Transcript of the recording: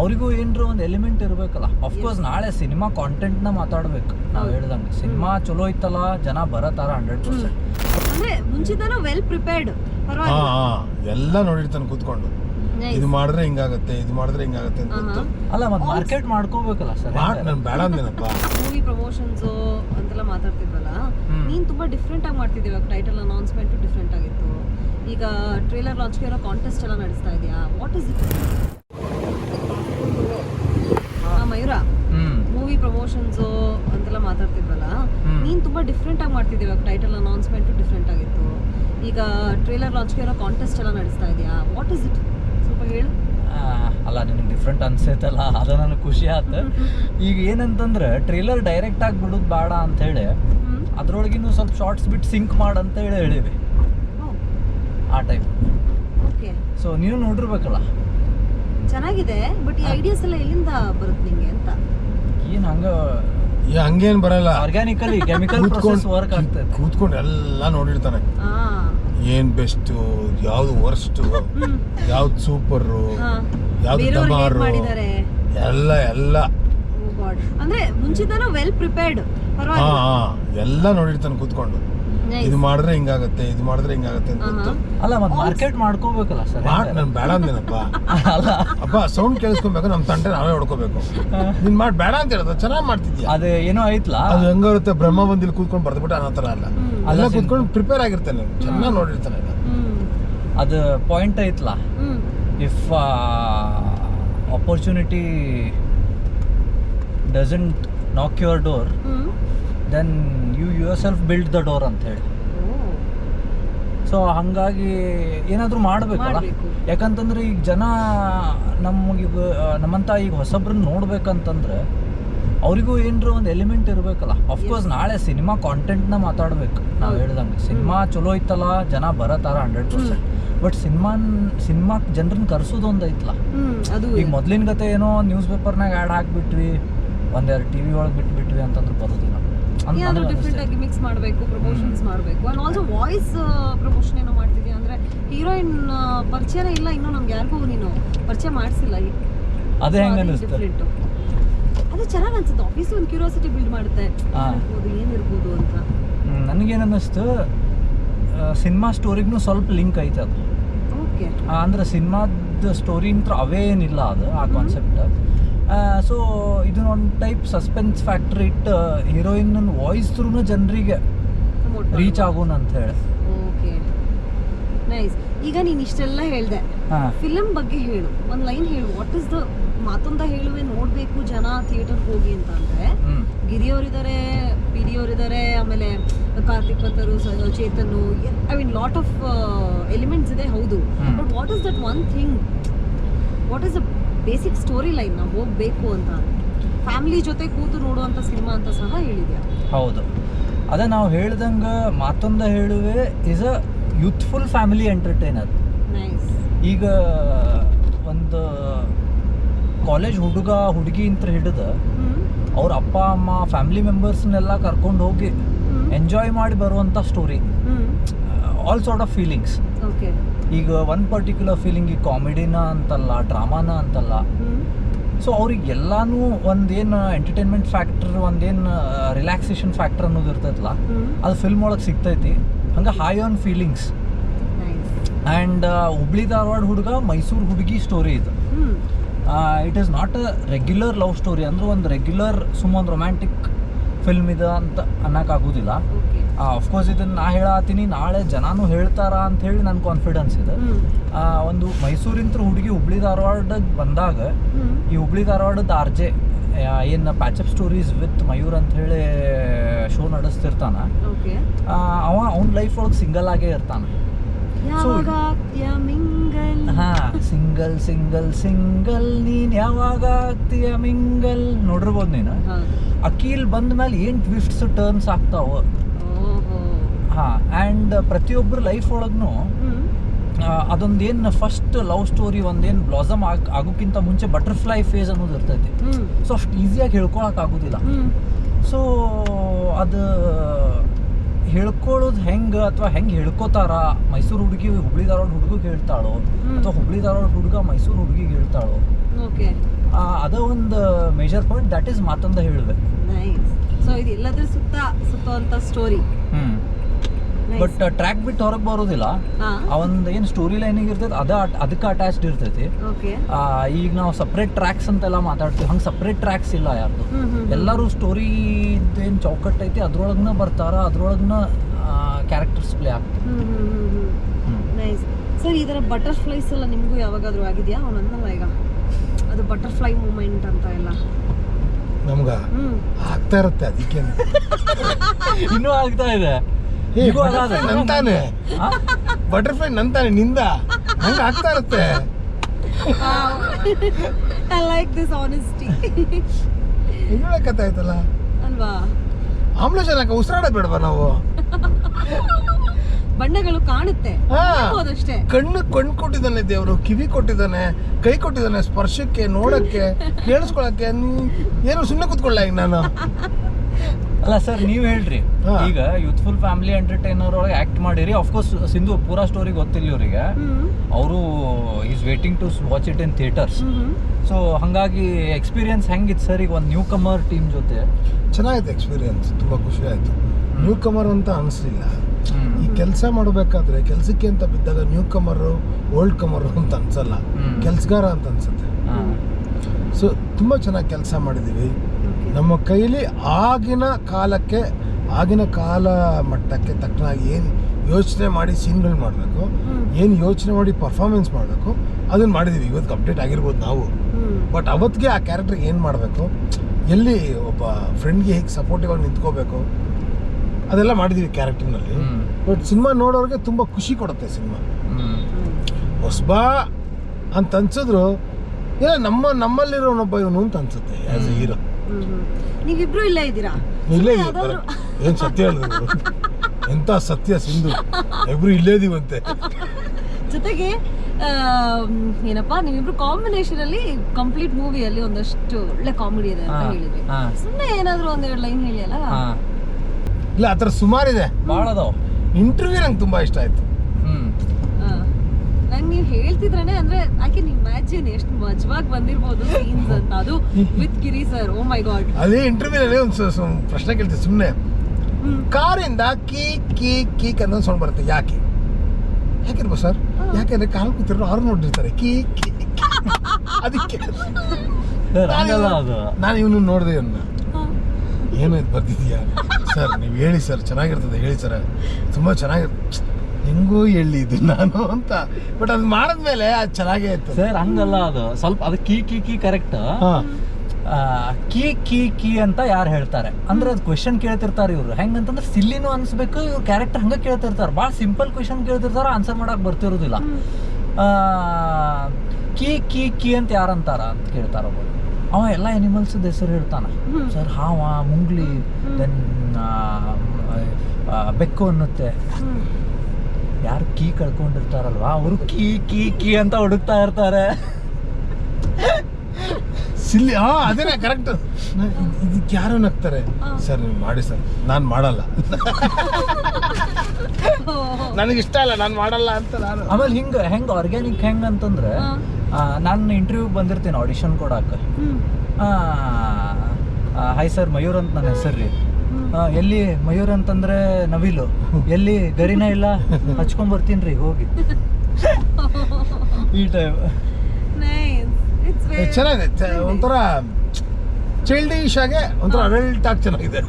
ಅವ್ರಿಗೂ ಏನರ ಒಂದು ಎಲಿಮೆಂಟ್ ಇರಬೇಕಲ್ಲ. ಅಫ್ಕೋರ್ಸ್ ನಾಳೆ ಸಿನಿಮಾ ಕಾಂಟೆಂಟ್ನ ನ ಮಾತಾಡ್ಬೇಕು. ನಾವು. ಹೇಳ್ದಂಗೆ. ಸಿನಿಮಾ ಚಲೋ ಇತ್ತಲ್ಲ ಜನ ಬರತಾರ ಹಂಡ್ರೆಡ್ ಪರ್ಸೆಂಟ್ ಅಂದ್ರೆ ಮುಂಚಿತನ ವೆಲ್ ಪ್ರಿಪೇರ್ಡ್ ಹಾ ಪರವಾಗಿಲ್ಲ. ಹಾ ಎಲ್ಲ ನೋಡಿರ್ತಾನೆ ಕೂತ್ಕೊಂಡು. ಇದು ಮಾಡಿದ್ರೆ ಹಿಂಗಾಗತ್ತೆ ಇದು ಮಾಡಿದ್ರೆ ಹಿಂಗಾಗತ್ತೆ ಅಂತ ಗೊತ್ತು. ಅಲ್ಲ ಮತ್ತೆ ಮಾರ್ಕೆಟ್ ಮಾಡ್ಕೋಬೇಕಲ್ಲ ಸರ್. ಮಾಡ್ ನನ್ ಬೇಡ ಅಂದೇನಪ್ಪ ಮೂವಿ ಪ್ರಮೋಷನ್ಸ್ ಅಂತೆಲ್ಲ ಮಾತಾಡ್ತಿದ್ವಲ್ಲ? ನೀನು ನೀನ್ ತುಂಬಾ ಡಿಫ್ರೆಂಟ್ ಆಗಿ ಮಾಡ್ತಿದ್ದೀವಿ. ಇವಾಗ ಟೈಟಲ್ ಅನೌನ್ಸ್ಮೆಂಟ್ ಡಿಫ್ರೆಂಟ್ ಆಗಿತ್ತು. ಈಗ ಟ್ರೇಲರ್ ಲಾಂಚ್ಗೆ ಇರೋ ಕಾಂಟೆಸ್ಟ್ ಎಲ್ಲ ನಡೆಸ್ತಾ ಇದೆಯಾ? What is it Mayura hmm movie promotions ಅಂತೆಲ್ಲ ಮಾತಾಡ್ತಿದ್ವಲ್ಲ. ನೀನ್ ತುಂಬಾ ಡಿಫ್ರೆಂಟ್ ಆಗಿ ಮಾಡ್ತಿದ್ದೀವಿ ಟೈಟಲ್ ಅನೌನ್ಸ್ಮೆಂಟ್ ಡಿಫ್ರೆಂಟ್ ಆಗಿತ್ತು. ಈಗ ಟ್ರೇಲರ್ ಲಾಂಚ್ಗೆ ಇರೋ ಕಾಂಟೆಸ್ಟ್ ಎಲ್ಲ ನಡೆಸ್ತಾ ಇದೆಯಾ? ವಾಟ್ ಇಸ್ ಇಟ್ ಸ್ವಲ್ಪ ಹೇಳು. ಅಲ್ಲ ನಿನಗೆ ಡಿಫ್ರೆಂಟ್ ಅನ್ಸೈತಲ್ಲ ಅದು ನನಗೆ ಖುಷಿ ಆತ. ಈಗ ಏನಂತಂದ್ರೆ ಟ್ರೇಲರ್ ಡೈರೆಕ್ಟ್ ಆಗಿ ಬಿಡೋದು ಬೇಡ ಅಂತ ಹೇಳಿ ಹ್ಮ್. ಅದ್ರೊಳಗಿನ್ನು ಸ್ವಲ್ಪ ಶಾರ್ಟ್ಸ್ ಬಿಟ್ಟು ಸಿಂಕ್ ಮಾಡ್ ಅಂತ ಹೇಳಿ ಹೇಳಿವಿ ಆ ಟೈಪ್ ಓಕೆ ಸೊ ನೀನು ನೋಡಿರ್ಬೇಕಲ್ಲ. ಚೆನ್ನಾಗಿದೆ ಬಟ್ ಈ ಐಡಿಯಾಸ್ ಎಲ್ಲ ಎಲ್ಲಿಂದ ಬರುತ್ತೆ ನಿಂಗೆ ಅಂತ? ಏನ್ ಹಂಗ ಈ ಹಂಗೇನ್ ಬರಲ್ಲ. ಆರ್ಗ್ಯಾನಿಕಲಿ ಕೆಮಿಕಲ್ ಪ್ರೊಸೆಸ್ ವರ್ಕ್ ಆಗ್ತದೆ ಕೂತ್ಕೊಂಡು ಎಲ್ಲ ನೋಡಿರ್ತಾನೆ. ಆ ಏನ್ ಬೆಸ್ಟ್ ಯಾವ್ದು ವರ್ಸ್ಟ್ ಯಾವ್ದು ಸೂಪರ್. ಯಾವ್ದು ಮಾಡಿದ್ದಾರೆ ಎಲ್ಲ ಎಲ್ಲ. Oh. ಅಂದ್ರೆ ಮುಂಚಿತನ ವೆಲ್ ಪ್ರಿಪೇರ್ಡ್ ಹಾ ಪರವಾಗಿಲ್ಲ. ಹಾ. ಎಲ್ಲ ನೋಡಿರ್ತಾನೆ ಕೂತ್ಕೊಂಡು. ಇದು ಮಾಡಿದ್ರೆ ಹಿಂಗಾಗತ್ತೆ ಇದು ಮಾಡಿದ್ರೆ ಹಿಂಗಾಗತ್ತೆ ಅಂತ ಗೊತ್ತು. ಅಲ್ಲ ಮತ್ತೆ ಮಾರ್ಕೆಟ್ ಮಾಡ್ಕೋಬೇಕಲ್ಲ ಸರ್ ಮಾಡ್ ನನ್ ಬೇಡ ಅಂದೇನಪ್ಪ ಅಲ್ಲ. ಅಪ್ಪ ಸೌಂಡ್ ಕೇಳಿಸ್ಕೊಬೇಕು ನಮ್ಮ ತಂಟೆ ನಾವೇ ಹೊಡ್ಕೋಬೇಕು. ನೀನ್ ಮಾಡಿ ಬೇಡ ಅಂತ ಹೇಳೋದು ಚೆನ್ನಾಗಿ ಮಾಡ್ತಿದ್ಯಾ? ಅದೇ ಏನೋ ಐತ್ಲಾ ಅದು ಹೆಂಗಿರುತ್ತೆ ಬ್ರಹ್ಮ ಬಂದಿಲ್ ಕೂತ್ಕೊಂಡು ಬರ್ದ್ಬಿಟ್ಟು ಅನ್ನೋ ಥರ ಅಲ್ಲ. ಅಲ್ಲ, ಕೂತ್ಕೊಂಡು ಪ್ರಿಪೇರ್ ಆಗಿರ್ತಾನೆ ಚೆನ್ನಾಗಿ ನೋಡಿರ್ತಾನೆ ಅದು point ಐತ್ಲಾ if opportunity doesn't knock your door then you yourself build the door ಅಂತ ಹೇಳಿ. ಸೊ ಹಂಗಾಗಿ ಏನಾದರೂ ಮಾಡಬೇಕಲ್ಲ ಮಾಡ್ಬೇಕು. ಯಾಕಂತಂದ್ರೆ ಈಗ ಜನ ನಮಗೀಗ ನಮ್ಮಂತ ಈಗ ಹೊಸಬ್ರನ್ನ ನೋಡ್ಬೇಕಂತಂದ್ರೆ ಅವರಿಗೂ ಏನರ ಒಂದು ಎಲಿಮೆಂಟ್ ಇರಬೇಕಲ್ಲ. ಅಫ್ಕೋರ್ಸ್ ನಾಳೆ ಸಿನಿಮಾ ಕಾಂಟೆಂಟ್ನ ಮಾತಾಡ್ಬೇಕು. ನಾವು. ಹೇಳ್ದಂಗೆ. ಸಿನಿಮಾ ಚಲೋ ಇತ್ತಲ್ಲ ಜನ ಬರತಾರ hundred percent but cinema cinema ಜನರನ್ನ ಕರ್ಸೋದು ಒಂದು ಐತಲ್ಲ ಅದು ಈಗ ಮೊದ್ಲಿನ ಗತೆ ಏನೋ ನ್ಯೂಸ್ ಪೇಪರ್ನಾಗ ಆ್ಯಡ್ ಹಾಕ್ಬಿಟ್ವಿ ಒಂದೆರಡು ಟಿ ವಿ ಒಳಗೆ ಬಿಟ್ಬಿಟ್ವಿ ಅಂತಂದ್ರೆ ಬರೋದಿಲ್ಲ. ಏನಾದ್ರು ಡಿಫ್ರೆಂಟ್ ಆಗಿ ಮಿಕ್ಸ್ ಮಾಡಬೇಕು ಪ್ರಮೋಷನ್ಸ್ ಮಾಡಬೇಕು. ಆ್ಯಂಡ್ ಆಲ್ಸೋ ವಾಯ್ಸ್ ಪ್ರಮೋಷನ್ ಏನೋ ಮಾಡ್ತಿದ್ಯಾ ಅಂದ್ರೆ ಹೀರೋಯಿನ್ ಪರಿಚಯನೇ ಇಲ್ಲ ಇನ್ನೂ ನಮ್ಗೆ ಯಾರಿಗೂ ನೀನು. ಪರಿಚಯ ಮಾಡಿಸಿಲ್ಲ ಅದೇ ಹೆಂಗೆ ಅನಿಸುತ್ತೆ ಡಿಫ್ರೆಂಟ್ ಅದು ಚೆನ್ನಾಗಿ ಅನ್ಸುತ್ತೆ. ಆಫೀಸ್ ಒಂದು ಕ್ಯೂರಿಯಾಸಿಟಿ ಬಿಲ್ಡ್ ಮಾಡುತ್ತೆ. ಏನಿರ್ಬೋದು ಅಂತ. ನನಗೇನು ಅನ್ನಿಸ್ತು ಸಿನಿಮಾ ಸ್ಟೋರಿಗೂ ಸ್ವಲ್ಪ ಲಿಂಕ್ ಐತೆ ಅದು. ಅಂದ್ರೆ ಸಿನಿಮಾದ ಸ್ಟೋರಿ ಅಂತ ಅವೇ ಏನಿಲ್ಲ ಅದು ಆ ಕಾನ್ಸೆಪ್ಟ್ ಸೊ ಇದು ಒಂದು ಟೈಪ್ ಸಸ್ಪೆನ್ಸ್ ಫ್ಯಾಕ್ಟ್ರಿ ಇಟ್ಟು ಹೀರೋಯಿನ್ ವಾಯ್ಸ್ ಥ್ರೂನು ಜನರಿಗೆ ರೀಚ್ ಆಗೋಣ ಅಂತ ಹೇಳಿ. ಓಕೆ ನೈಸ್ ಈಗ ನೀನು ಇಷ್ಟೆಲ್ಲ ಹೇಳ್ದೆ. ಫಿಲಂ ಫಿಲಮ್ ಬಗ್ಗೆ ಹೇಳು. ಒಂದು ಲೈನ್ ಹೇಳು. ವಾಟ್ ಇಸ್ ದ ಮಾತೊಂದ ಹೇಳುವೆ ನೋಡಬೇಕು ಜನ ಥಿಯೇಟರ್ ಹೋಗಿ ಅಂತ ಅಂದ್ರೆ ಗಿರಿಯವರಿದ್ದಾರೆ ಪಿ ಡಿ ಅವರಿದ್ದಾರೆ ಆಮೇಲೆ Karthik ಪತ್ತರು Chetan I mean lot of elements ಇದೆ ಹೌದು. But what is that one thing what is the basic story line ನಾವು ಹೋಗ್ಬೇಕು ಅಂತ ಫ್ಯಾಮಿಲಿ ಜೊತೆ ಕೂತು ನೋಡುವಂಥ ಸಿನಿಮಾ ಅಂತ ಸಹ ಹೇಳಿದ್ಯಾ? ಹೌದು. ಅದೇ ನಾವು ಹೇಳ್ದಂಗೆ ಮತ್ತೊಂದು ಹೇಳುವೆ is a youthful family entertainer ಈಗ ಒಂದು ಕಾಲೇಜ್ ಹುಡುಗ ಹುಡುಗಿ ಅಂತ ಹಿಡಿದು ಅವ್ರ ಅಪ್ಪ ಅಮ್ಮ ಫ್ಯಾಮಿಲಿ ಮೆಂಬರ್ಸ್ನೆಲ್ಲ ಕರ್ಕೊಂಡು ಹೋಗಿ ಎಂಜಾಯ್ ಮಾಡಿ ಬರುವಂಥ story all sort of feelings ಈಗ ಒಂದು ಪರ್ಟಿಕ್ಯುಲರ್ ಫೀಲಿಂಗ್ ಈಗ ಕಾಮಿಡಿನ ಅಂತಲ್ಲ ಡ್ರಾಮಾನ ಅಂತಲ್ಲ. ಸೊ ಅವ್ರಿಗೆ ಎಲ್ಲಾನು ಒಂದೇನು ಎಂಟರ್ಟೈನ್ಮೆಂಟ್ ಫ್ಯಾಕ್ಟರ್ ಒಂದೇನು ರಿಲ್ಯಾಕ್ಸೇಷನ್ ಫ್ಯಾಕ್ಟರ್ ಅನ್ನೋದು ಇರ್ತೈತಲ್ಲ ಅದು ಫಿಲ್ಮ್ ಒಳಗೆ ಸಿಗ್ತೈತಿ. ಹಂಗೆ high on feelings and Hubli Dharwad ಹುಡುಗ ಮೈಸೂರು ಹುಡುಗಿ ಸ್ಟೋರಿ ಇದು. It is not a regular love story ಅಂದ್ರೆ ಒಂದು ರೆಗ್ಯುಲರ್ ಸುಮ್ಮ ಒಂದು ರೊಮ್ಯಾಂಟಿಕ್ ಫಿಲ್ಮ್ ಇದೆ ಅಂತ ಅನ್ನೋಕ್ಕಾಗೋದಿಲ್ಲ ಅಫ್ಕೋರ್ಸ್ ಇದನ್ನು ನಾ ಹೇಳತ್ತೀನಿ ನಾಳೆ ಜನನೂ ಹೇಳ್ತಾರ ಅಂತ ಹೇಳಿ ನನ್ನ ಕಾನ್ಫಿಡೆನ್ಸ್ ಇದೆ. ಒಂದು ಮೈಸೂರಿಂತ ಹುಡುಗಿ ಹುಬ್ಳಿ ಧಾರವಾಡ ಬಂದಾಗ ಈ ಹುಬ್ಳಿ ಧಾರವಾಡದ ಆರ್ಜೆ ಏನ್ ಪ್ಯಾಚಪ್ ಸ್ಟೋರೀಸ್ ವಿತ್ ಮಯೂರ್ ಅಂತ ಹೇಳಿ ಶೋ ನಡೆಸ್ತಿರ್ತಾನ. ಅವ ಅವ್ನ ಲೈಫ್ ಒಳಗೆ ಸಿಂಗಲ್ ಆಗೇ ಇರ್ತಾನ. ಹಾ ಸಿಂಗಲ್ ಸಿಂಗಲ್ ಸಿಂಗಲ್ ನೀನ್ ಯಾವಾಗ ಆಗ್ತೀಯ ಮಿಂಗಲ್? ನೋಡಿರ್ಬೋದು ನೀನು. ಅಕೀಲ್ ಬಂದ ಮೇಲೆ ಏನು ಟ್ವಿಸ್ಟ್ಸ್ ಟರ್ನ್ಸ್ ಆಗ್ತಾವ? ಹಾ ಆ್ಯಂಡ್ ಪ್ರತಿಯೊಬ್ಬರು ಲೈಫ್ ಒಳಗೂ ಅದೊಂದೇನು ಫಸ್ಟ್ ಲವ್ ಸ್ಟೋರಿ ಒಂದೇನು ಬ್ಲಾಸಮ್ ಆಗ್ ಆಗೋಕ್ಕಿಂತ ಮುಂಚೆ ಬಟರ್ಫ್ಲೈ ಫೇಸ್ ಅನ್ನೋದು ಇರ್ತೈತಿ. ಸೊ ಅಷ್ಟು ಈಸಿಯಾಗಿ ಹೇಳ್ಕೊಳಕ್ ಆಗೋದಿಲ್ಲ. ಸೊ ಅದು ಹೇಳ್ಕೊಳ್ಳೋದು ಹೆಂಗೆ ಅಥವಾ ಹೆಂಗೆ ಹೇಳ್ಕೊತಾರ? ಮೈಸೂರು ಹುಡುಗಿ ಹುಬ್ಳಿ ಧಾರವಾಡ ಹುಡುಗಿಗೆ ಹೇಳ್ತಾಳೋ. ಅಥವಾ ಹುಬ್ಳಿ ಧಾರವಾಡ ಹುಡುಗ ಮೈಸೂರು ಹುಡುಗಿಗೆ ಹೇಳ್ತಾಳೋ? ಓಕೆ. ಅದ ಒಂದು ಮೇಜರ್ ಪಾಯಿಂಟ್ ದಟ್ ಈಸ್ ಮಾತಂದ ಹೇಳಬೇಕು. ಸೊ ಇದು ಎಲ್ಲದರ ಸುತ್ತ ಸುತ್ತುವಂತ ಸ್ಟೋರಿ ಬಟ್ ಟ್ರ್ಯಾಕ್ ಬಿಟ್ಟು ಹೊರಗೆ ಬರೋದಿಲ್ಲ. ಆ ಒಂದು ಏನು ಸ್ಟೋರಿ ಲೈನ್ ಇರ್ತೈತಿ ಅದ ಅದಕ್ಕೆ ಅಟ್ಯಾಚ್ಡ್ ಇರ್ತೈತಿ. ಓಕೆ ಆ, ಈಗ ನಾವು ಸಪ್ರೇಟ್ ಟ್ರ್ಯಾಕ್ಸ್ ಅಂತೆಲ್ಲ ಮಾತಾಡ್ತೀವಿ. ಹಂಗೆ ಸಪ್ರೇಟ್ ಟ್ರ್ಯಾಕ್ಸ್ ಇಲ್ಲ ಯಾರ್ದು. ಎಲ್ಲರೂ ಸ್ಟೋರಿ ಏನು ಚೌಕಟ್ಟು ಐತಿ ಅದ್ರೊಳಗ್ನ ಬರ್ತಾರ ಅದ್ರೊಳಗ್ನ ಕ್ಯಾರೆಕ್ಟರ್ಸ್ ಪ್ಲೇ ಆಗ್ತದೆ ಸರ್ ಈ ಥರ ಬಟರ್ಫ್ಲೈಸ್ ಎಲ್ಲ ನಿಮಗೂ ಯಾವಾಗಾದ್ರೂ ಆಗಿದೆಯಾ? ಅವ್ನು ಅಂದಲ್ಲ ಈಗ. ಅದು ಬಟರ್ಫ್ಲೈ ಮೂಮೆಂಟ್ ಅಂತ ಎಲ್ಲ. ನಮ್ಗ ಆಗ್ತಾ ಇರುತ್ತೆ ಅದಕ್ಕೆ ಇನ್ನೂ ಆಗ್ತಾ ಇದೆ. ನಂತಾನೆ? ಬಟರ್ಫ್ಲೈ ನಂತಾನೆ ನಿಂದ. ಹಂಗ ಆಗ್ತಾ ಇರುತ್ತೆ. ಐ ಲೈಕ್ ದಿಸ್ ಆನೆಸ್ಟಿ ಒಳ್ಳೆ ಕಥೆ ಆಯ್ತಲ್ಲ ಅಲ್ವಾ? ಆಮ್ಲಜನಕ ಉಸಿರಾಡ ಬೇಡವಾ ನಾವು? ಬಣ್ಣಗಳು ಕಾಣುತ್ತೆ. ಹೋದಷ್ಟೇ ಕಣ್ಣು ಕಣ್ಣು ಕೊಟ್ಟಿದ್ದಾನೆ ದೇವರು ಕಿವಿ ಕೊಟ್ಟಿದ್ದಾನೆ ಕೈ ಕೊಟ್ಟಿದ್ದಾನೆ ಸ್ಪರ್ಶಕ್ಕೆ ನೋಡಕ್ಕೆ ಕೇಳಿಸ್ಕೊಳಕ್ಕೆ ಏನು ಸುಮ್ಮನೆ ಕೂತ್ಕೊಳ್ಳ ಈಗ ನಾನು. ಅಲ್ಲ ಸರ್ ನೀವು ಹೇಳ್ರಿ. ಈಗ ಯೂತ್ಫುಲ್ ಫ್ಯಾಮಿಲಿ ಎಂಟರ್ಟೈನರ್ ಒಳಗೆ ಆಕ್ಟ್ ಮಾಡಿರಿ. ಅಫ್ಕೋರ್ಸ್ ಸಿಂಧು ಪೂರಾ ಸ್ಟೋರಿ ಗೊತ್ತಿಲ್ಲ ಇವರಿಗೆ. ಅವರು is waiting to watch it in theatres so ಹಂಗಾಗಿ ಎಕ್ಸ್ಪೀರಿಯನ್ಸ್ ಹೆಂಗಿತ್ತು ಸರ್ ಈಗ ಒಂದು ನ್ಯೂ ಕಮರ್ ಟೀಮ್ ಜೊತೆ? ಚೆನ್ನಾಗಿತ್ತು ಎಕ್ಸ್ಪೀರಿಯನ್ಸ್ ತುಂಬ ಖುಷಿ ಆಯಿತು. ನ್ಯೂ ಕಮರ್ ಅಂತ ಅನಿಸ್ಲಿಲ್ಲ. ಈ ಕೆಲಸ ಮಾಡಬೇಕಾದ್ರೆ ಕೆಲಸಕ್ಕೆ ಅಂತ ಬಿದ್ದಾಗ ನ್ಯೂ ಕಮರು ಓಲ್ಡ್ ಕಮರು ಅಂತ ಅನ್ಸಲ್ಲ. ಕೆಲಸಗಾರ ಅಂತ ಅನ್ಸುತ್ತೆ. ಸೊ ತುಂಬ ಚೆನ್ನಾಗಿ ಕೆಲಸ ಮಾಡಿದ್ದೀವಿ. ನಮ್ಮ ಕೈಲಿ ಆಗಿನ ಕಾಲಕ್ಕೆ ಆಗಿನ ಕಾಲ ಮಟ್ಟಕ್ಕೆ ತಕ್ಕನಾಗಿ ಏನು ಯೋಚನೆ ಮಾಡಿ ಸೀನ್ಗಳು ಮಾಡಬೇಕು ಏನು ಯೋಚನೆ ಮಾಡಿ ಪರ್ಫಾರ್ಮೆನ್ಸ್ ಮಾಡಬೇಕು ಅದನ್ನು ಮಾಡಿದ್ದೀವಿ ಇವತ್ತು ಅಪ್ಡೇಟ್ ಆಗಿರ್ಬೋದು ನಾವು. ಬಟ್ ಅವತ್ತಿಗೆ ಆ ಕ್ಯಾರೆಕ್ಟರ್ಗೆ ಏನು ಮಾಡಬೇಕು ಎಲ್ಲಿ ಒಬ್ಬ ಫ್ರೆಂಡ್ಗೆ ಹೇಗೆ ಸಪೋರ್ಟಿವ್ ಆಗಿ ನಿಂತ್ಕೋಬೇಕು ಅದೆಲ್ಲ ಮಾಡಿದ್ದೀವಿ ಕ್ಯಾರೆಕ್ಟರ್ನಲ್ಲಿ. ಬಟ್ ಸಿನಿಮಾ ನೋಡೋರಿಗೆ ತುಂಬ ಖುಷಿ ಕೊಡುತ್ತೆ ಸಿನಿಮಾ. ಹೊಸಬ ಹೊಸಬಾ ಅಂತ ಅನ್ಸಿದ್ರು ಇಲ್ಲ ನಮ್ಮ ನಮ್ಮಲ್ಲಿರೋನೊಬ್ಬ ಇವನು ಅಂತ ಅನ್ಸುತ್ತೆ ಆ್ಯಸ್ ಎ ಹೀರೋ. ನೀವಿಬ್ರು ಇಲ್ಲೇ ಇದ್ದೀರಾ? ಇಲ್ಲೇ ಏನು ಸತ್ಯ ಹೇಳಿದ್ರು ಎಂತ ಸತ್ಯ ಸಿಂಧು? ಇಬ್ರು ಇಲ್ಲೇ ಇದೀವಂತೆ. ಜೊತೆಗೆ ಏನಪ್ಪ ಏನಪ್ಪಾ ನೀವಿಬ್ರು ಕಾಂಬಿನೇಷನ್ ಅಲ್ಲಿ ಕಂಪ್ಲೀಟ್ ಮೂವಿಯಲ್ಲಿ ಒಂದಷ್ಟು ಒಳ್ಳೆ ಕಾಮಿಡಿ ಇದೆ ಅಂತ ಹೇಳಿದ್ವಿ. ಸುಮ್ಮನೆ ಏನಾದ್ರು ಒಂದೆರಡು ಲೈನ್ ಹೇಳಿ ಅಲ್ಲ ಇಲ್ಲ ಆ ಥರ ಸುಮಾರಿದೆ. ಭಾಳ ಅದಾವ ಇಂಟರ್ವ್ಯೂ ನಂಗೆ ತುಂಬಾ ಇಷ್ಟ ಆಯ್ತು. ನಂಗೆ ನೀವು ಹೇಳ್ತಿದ್ರೇನೆ ಅಂದ್ರೆ ಐ ಕ್ಯಾನ್ ಇಮ್ಯಾಜಿನ್ ಎಷ್ಟು ಮಜವಾಗಿ ಬಂದಿರ್ಬೋದು ಸೀನ್ಸ್ ಅಂತ. ಅದು with Giri sir oh my god ಅದೇ ಇಂಟರ್ವ್ಯೂನಲ್ಲಿ ಒಂದು ಸ- ಸ- ಪ್ರಶ್ನೆ ಕೇಳ್ತೀವಿ ಸುಮ್ಮನೆ ಕಾರಿಂದ ಕೀ ಕೀ ಕೀಕ್ ಅಂತ ಸೌಂಡ್ ಬರುತ್ತೆ. ಯಾಕೆ? ಯಾಕಿರ್ಬೋದು ಸರ್ ಯಾಕೆಂದ್ರೆ ಕಾಲು ಕೂತಿರೋ ಅವ್ರು ನೋಡಿರ್ತಾರೆ ಕೀ ಕೀ ಕೀ. ಅದಕ್ಕೆ. ಸರ್ ಹಂಗಲ್ಲ ಅದು. ನಾನು ಇವನು ನೋಡಿದೆ ಅನ್ನ ಏನು ಇದು ಬರ್ತಿದ್ಯಾ ಸರ್ ನೀವು ಹೇಳಿ ಸರ್ ಚೆನ್ನಾಗಿರ್ತದೆ ಹೇಳಿ ಸರ್. ತುಂಬ ಚೆನ್ನಾಗಿರ್ತದೆ ಹೆಂಗೂ ಹೇಳಿ ಇದು ನಾನು ಅಂತ. ಬಟ್ ಅದು ಮಾಡಿದ್ಮೇಲೆ ಅದು ಚೆನ್ನಾಗೇ ಇತ್ತು. ಸರ್ ಹಂಗಲ್ಲ ಅದು. ಸ್ವಲ್ಪ ಅದು ಕೀ ಕೀ ಕೀ ಕರೆಕ್ಟ್ ಹಾಂ. ಕೀ ಕೀ ಕೀ ಅಂತ ಯಾರು ಹೇಳ್ತಾರೆ? ಅಂದ್ರೆ ಅದು ಕ್ವೆಶನ್ ಕೇಳ್ತಿರ್ತಾರೆ ಇವ್ರು. ಹೆಂಗಂತಂದ್ರೆ ಸಿಲ್ಲಿನೂ ಅನ್ಸ್ಬೇಕು ಇವ್ರು ಕ್ಯಾರೆಕ್ಟರ್ ಹಂಗೆ ಕೇಳ್ತಿರ್ತಾರೆ. ಭಾಳ ಸಿಂಪಲ್ ಕ್ವೆಶನ್ ಕೇಳ್ತಿರ್ತಾರೆ ಆನ್ಸರ್ ಮಾಡಕ್ ಬರ್ತಿರೋದಿಲ್ಲ. ಕೀ ಕೀ ಕೀ ಅಂತ ಯಾರು ಅಂತಾರ ಅಂತ ಕೇಳ್ತಾರ ಒಬ್ಬರು ಅವ ಎಲ್ಲ ಎನಿಮಲ್ಸ್ ಹೆಸರು ಹೇಳ್ತಾನ. ಸರ್ ಹಾವ ಮುಂಗ್ಲಿ ದೆನ್ ಬೆಕ್ಕು ಅನ್ನುತ್ತೆ. ಯಾರು ಕೀ ಕಳ್ಕೊಂಡಿರ್ತಾರಲ್ವಾ? ಅವರು ಕೀ ಕೀ ಕೀ ಅಂತ ಹುಡುಕ್ತಾ ಇರ್ತಾರೆ. ಸಿಲ್ಲಿ ಹಾ ಅದೇನೇ ಕರೆಕ್ಟ್ ಇದಕ್ಕೆ ಯಾರು ನಗ್ತಾರೆ? ಸರ್ ನೀವು ಮಾಡಿ ಸರ್. ನಾನು ಮಾಡಲ್ಲ. ನನಗೆ ಇಷ್ಟ ಇಲ್ಲ ನಾನು ಮಾಡಲ್ಲ ಅಂತ ನಾನು. ಆಮೇಲೆ ಹಿಂಗೆ ಹೆಂಗೆ ಆರ್ಗ್ಯಾನಿಕ್ ಹೆಂಗೆ ಅಂತಂದ್ರೆ ನಾನು ಇಂಟರ್ವ್ಯೂ ಬಂದಿರ್ತೀನಿ ಆಡಿಷನ್ ಕೊಡಾಕ ಹಾಯ್ ಸರ್ ಮಯೂರ್ ಅಂತ ನನ್ನ ಹೆಸರು ರೀ. ಎಲ್ಲಿ ಮಯೂರ್ ಅಂತಂದ್ರೆ ನವಿಲು. ಎಲ್ಲಿ ಗರಿನ ಇಲ್ಲ ಹಚ್ಕೊಂಡ್ ಬರ್ತೀನಿ ರೀ ಹೋಗಿ. ಈ ಟೈಮ್ ನೈಸ್ ಇಟ್ಸ್ ಏ, ಚೆನ್ನಾಗಿದೆ. ಚ- ಒಂಥರ ಚೈಲ್ಡಿಶ್ ಆಗಿ ಒಂಥರ ಅಡಲ್ಟ್ ಆಗಿ ಚೆನ್ನಾಗಿದೆ.